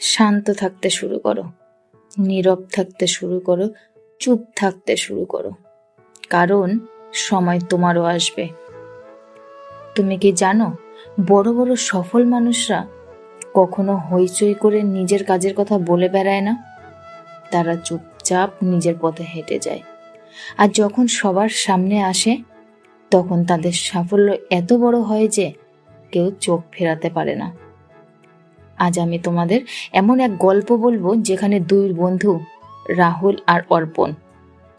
শান্ত থাকতে শুরু করো। নীরব থাকতে শুরু করো। চুপ থাকতে শুরু করো। কারণ সময় তোমারও আসবে। তুমি কি জানো, বড় বড় সফল মানুষরা কখনো হইচই করে নিজের কাজের কথা বলে বেড়ায় না? তারা চুপচাপ নিজের পথে হেঁটে যায়। আর যখন সবার সামনে আসে, তখন তাদের সাফল্য এত বড় হয় যে কেউ চোখ ফেরাতে পারে না। আজ আমি তোমাদের এমন এক গল্প বলব যেখানে দুই বন্ধু, রাহুল আর অর্পণ,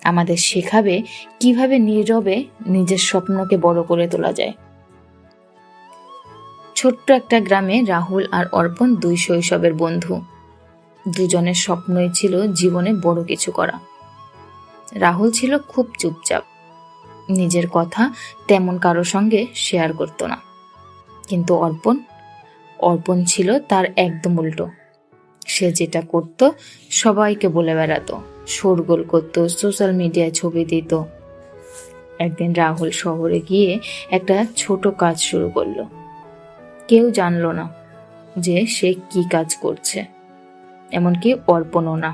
আমাদের শেখাবে কীভাবে নীরবে নিজের স্বপ্নকে বড় করে তোলা যায়। ছোট্ট একটা গ্রামে রাহুল আর অর্পণ দুই শৈশবের বন্ধু। দুজনের স্বপ্নই ছিল জীবনে বড় কিছু করা। রাহুল ছিল খুব চুপচাপ। নিজের কথা তেমন কারও সঙ্গে শেয়ার করতো না। কিন্তু অর্পণ অর্পণ ছিল তার একদম উল্টো। সে যেটা করত, সবাইকে বলে বেড়াতো, শোরগোল করতো সোশ্যাল মিডিয়ায় ছবি দিত। একদিন রাহুল শহরে গিয়ে একটা ছোট কাজ শুরু করল। কেউ জানলো না যে সে কি কাজ করছে, এমনকি অর্পণও না।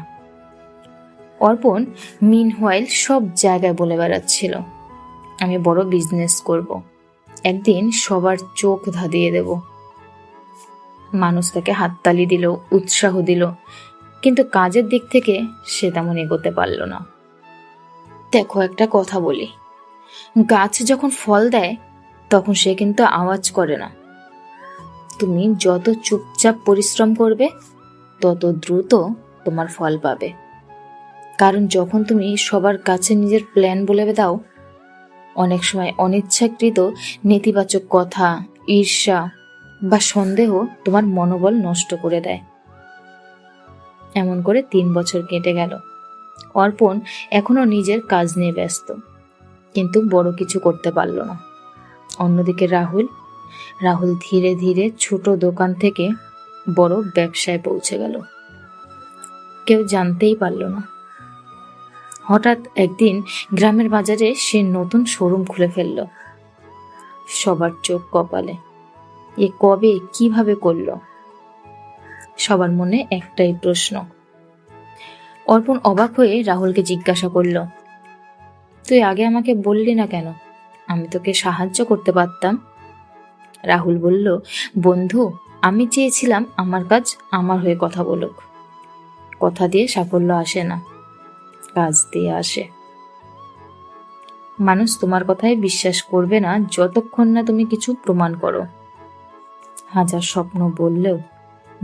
অর্পণ মিন হোয়াইল সব জায়গায় বলে বেড়াচ্ছিল, আমি বড় বিজনেস করব। একদিন সবার চোখ ধাঁধিয়ে দেব। মানুষ তাকে হাততালি দিল, উৎসাহ দিল, কিন্তু কাজের দিক থেকে সে তেমন এগোতে পারল না। দেখো একটা কথা বলি, গাছ যখন ফল দেয়, তখন সে কিন্তু আওয়াজ করে না। তুমি যত চুপচাপ পরিশ্রম করবে, তত দ্রুত তোমার ফল পাবে। কারণ যখন তুমি সবার কাছে নিজের প্ল্যান বলে দাও, অনেক সময় অনিচ্ছাকৃত নেতিবাচক কথা, ঈর্ষা বা সন্দেহ তোমার মনোবল নষ্ট করে দেয়। এমন করে তিন বছর কেটে গেল। অর্পণ এখনও নিজের কাজ নিয়ে ব্যস্ত, কিন্তু বড় কিছু করতে পারল না। অন্যদিকে রাহুল রাহুল ধীরে ধীরে ছোট দোকান থেকে বড় ব্যবসায় পৌঁছে গেল। কেউ জানতেই পারল না। হঠাৎ একদিন গ্রামের বাজারে সে নতুন শোরুম খুলে ফেলল। সবার চোখ কপালে এ কবে কীভাবে করল? সবার মনে একটাই প্রশ্ন। অর্পণ অবাক হয়ে রাহুলকে জিজ্ঞাসা করল, তুই আগে আমাকে বললি না কেন? আমি তোকে সাহায্য করতে পারতাম? রাহুল বলল, বন্ধু, আমি চেয়েছিলাম আমার কাজ আমার হয়ে কথা বলুক। কথা দিয়ে সাফল্য আসে না, কাজ দিয়ে আসে। মানুষ তোমার কথায় বিশ্বাস করবে না যতক্ষণ না তুমি কিছু প্রমাণ করো। হাজার স্বপ্ন বললেও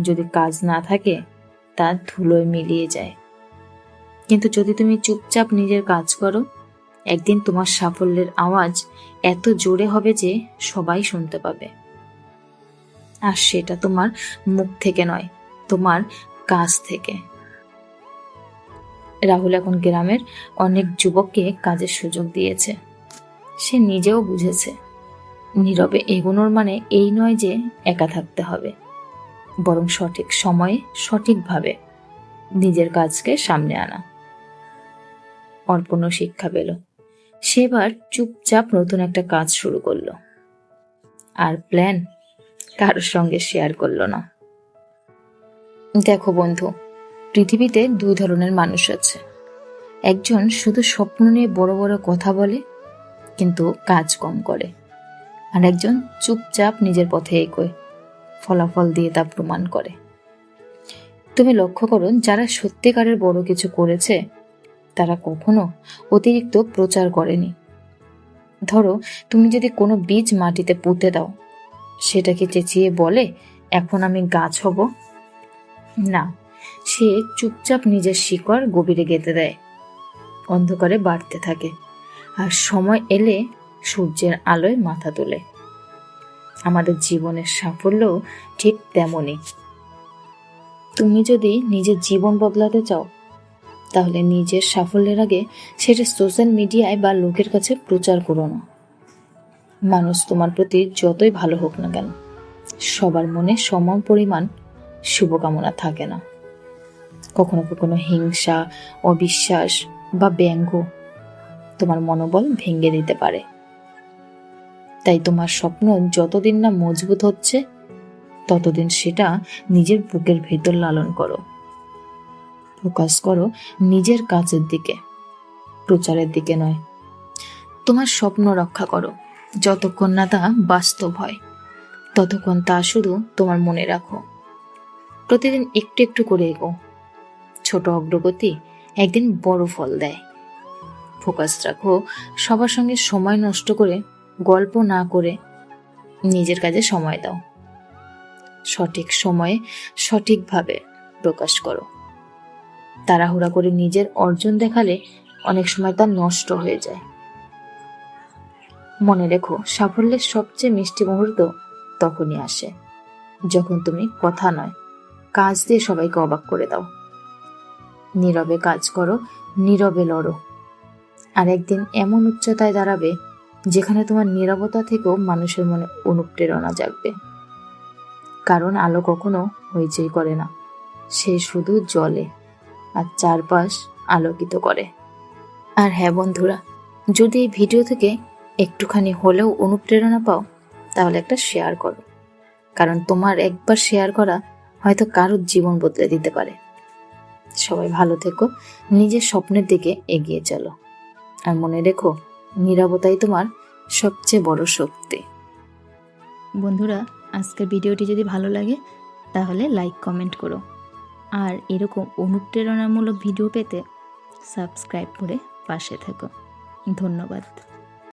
যদি কাজ না থাকে তা ধুলোয় মিলিয়ে যায়। কিন্তু যদি তুমি চুপচাপ নিজের কাজ করো, একদিন তোমার সাফল্যের আওয়াজ এত জোরে হবে যে সবাই শুনতে পাবে। আর সেটা তোমার মুখ থেকে নয়, তোমার কাজ থেকে। রাহুল এখন গ্রামের অনেক যুবককে কাজের সুযোগ দিয়েছে। সে নিজেও বুঝেছে নীরবে এগোনোর মানে এই নয় যে একা থাকতে হবে। বরং সঠিক সময়ে সঠিকভাবে নিজের কাজকে সামনে আনা। অর্পণ শিক্ষা পেল। সেবার চুপচাপ নতুন একটা কাজ শুরু করল। আর প্ল্যান কারোর সঙ্গে শেয়ার করল না। দেখো বন্ধু, পৃথিবীতে দুই ধরনের মানুষ আছে। একজন শুধু স্বপ্ন নিয়ে বড় বড় কথা বলে, কিন্তু কাজ কম করে। আর একজন চুপচাপ নিজের পথে এগোয়, ফলাফল দিয়ে তা প্রমাণ করে। তুমি লক্ষ্য করো যারা সত্যিকারের বড় কিছু করেছে, তারা কখনো অতিরিক্ত প্রচার করেনি। ধরো, তুমি যদি কোনো বীজ মাটিতে পুঁতে দাও, সেটাকে চেঁচিয়ে বলে, এখন আমি গাছ হব না, সে চুপচাপ নিজের শিকড় গভীরে গেঁথে দেয়, অন্ধকারে বাড়তে থাকে। আর সময় এলে সূর্যের আলোয় মাথা তোলে। আমাদের জীবনের সাফল্য ঠিক তেমনই। তুমি যদি নিজের জীবন বদলাতে চাও, তাহলে নিজের সাফল্যের আগে সেটা সোশ্যাল মিডিয়ায় বা লোকের কাছে প্রচার করো না। মানুষ তোমার প্রতি যতই ভালো হোক না কেন, সবার মনে সমান পরিমাণ শুভকামনা থাকে না। কখনো কখনো হিংসা, অবিশ্বাস বা ব্যঙ্গ তোমার মনোবল ভেঙে দিতে পারে। তাই তোমার স্বপ্ন যতদিন না মজবুত হচ্ছে, ততদিন সেটা নিজের বুকের ভেতর লালন করো। ফোকাস করো নিজের কাজের দিকে, প্রচারের দিকে নয়। তোমার স্বপ্ন রক্ষা করো, যতক্ষণ না তা বাস্তব হয়, ততক্ষণ তা শুধু তোমার মনে রাখো। প্রতিদিন একটু একটু করে এগো। ছোট অগ্রগতি একদিন বড় ফল দেয়। ফোকাস রাখো, সবার সঙ্গে সময় নষ্ট করে গল্প না করে নিজের কাজে সময় দাও। সঠিক সময়ে সঠিকভাবে প্রকাশ করো। তাড়াহুড়া করে নিজের অর্জন দেখালে অনেক সময় তা নষ্ট হয়ে যায়। মনে রেখো, সাফল্যের সবচেয়ে মিষ্টি মুহূর্ত তখনই আসে, যখন তুমি কথা নয়, কাজ দিয়ে সবাইকে অবাক করে দাও। নীরবে কাজ করো, নীরবে লড়ো। আর একদিন এমন উচ্চতায় দাঁড়াবে যেখানে তোমার নীরবতা থেকেও মানুষের মনে অনুপ্রেরণা জাগবে। কারণ আলো কখনো হইচই করে না। সে শুধু জলে, আর চারপাশ আলোকিত করে। আর হ্যাঁ বন্ধুরা, যদি এই ভিডিও থেকে একটুখানি হলেও অনুপ্রেরণা পাও, তাহলে একটা শেয়ার করো। কারণ তোমার একবার শেয়ার করা হয়তো কারোর জীবন বদলে দিতে পারে। সবাই ভালো থেকো, নিজের স্বপ্নের দিকে এগিয়ে চলো। আর মনে রেখো নিরাপত্তাই তোমার সবচেয়ে বড় শক্তি। বন্ধুরা, আজকের ভিডিওটি যদি ভালো লাগে, তাহলে লাইক, কমেন্ট করো। আর এরকম অনুপ্রেরণামূলক ভিডিও পেতে সাবস্ক্রাইব করে পাশে থেকো। ধন্যবাদ।